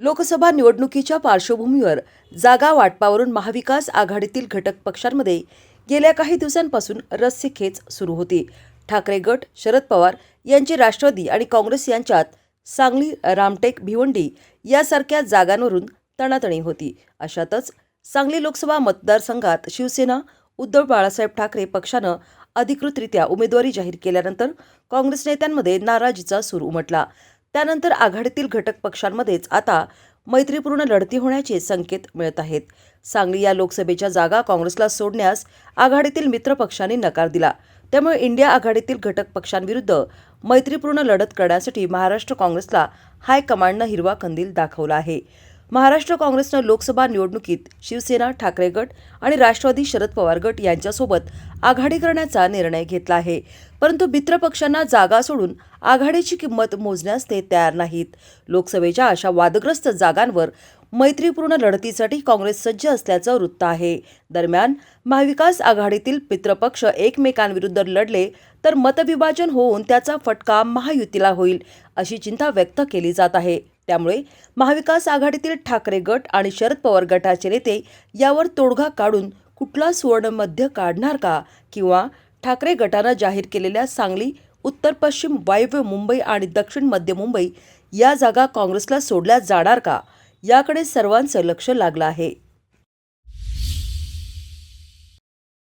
लोकसभा निवडणुकीच्या पार्श्वभूमीवर जागा वाटपावरून महाविकास आघाडीतील घटक पक्षांमध्ये गेल्या काही दिवसांपासून रस्सीखेच सुरू होती. ठाकरे गट शरद पवार यांची राष्ट्रवादी आणि काँग्रेस यांच्यात सांगली रामटेक भिवंडी यासारख्या जागांवरून तणातणी होती. अशातच सांगली लोकसभा मतदारसंघात शिवसेना उद्धव बाळासाहेब ठाकरे पक्षानं अधिकृतरित्या उमेदवारी जाहीर केल्यानंतर काँग्रेस नेत्यांमध्ये नाराजीचा सूर उमटला. त्यानंतर आघाडीतील घटक पक्षांमध्येच आता मैत्रीपूर्ण लढती होण्याचे संकेत मिळत आहेत. सांगली या लोकसभेच्या जागा काँग्रेसला सोडण्यास आघाडीतील मित्र पक्षांनी नकार दिला. त्यामुळे इंडिया आघाडीतील घटक पक्षांविरुद्ध मैत्रीपूर्ण लढत करण्यासाठी महाराष्ट्र काँग्रेसला हायकमांडनं हिरवा कंदील दाखवला आहे. महाराष्ट्र काँग्रेसनं लोकसभा निवडणुकीत शिवसेना ठाकरे गट आणि राष्ट्रवादी शरद पवार गट यांच्यासोबत आघाडी करण्याचा निर्णय घेतला आहे. परंतु मित्र पक्षांना जागा सोडून आघाडीची किंमत मोजण्यास ते तयार नाहीत. लोकसभेच्या अशा वादग्रस्त जागांवर मैत्रीपूर्ण लढतीसाठी काँग्रेस सज्ज असल्याचं वृत्त आहे. दरम्यान महाविकास आघाडीतील मित्रपक्ष एकमेकांविरुद्ध लढले तर मतविभाजन होऊन त्याचा फटका महायुतीला होईल अशी चिंता व्यक्त केली जात आहे. त्यामुळे महाविकास आघाडीतील ठाकरे गट आणि शरद पवार गटाचे नेते यावर तोडगा काढून कुठला सुवर्णमध्य काढणार का? किंवा ठाकरे गटानं जाहीर केलेल्या सांगली उत्तर पश्चिम वायव्य मुंबई आणि दक्षिण मध्य मुंबई या जागा काँग्रेसला सोडल्या जाणार का? याकडे सर्वांचं लक्ष लागलं आहे.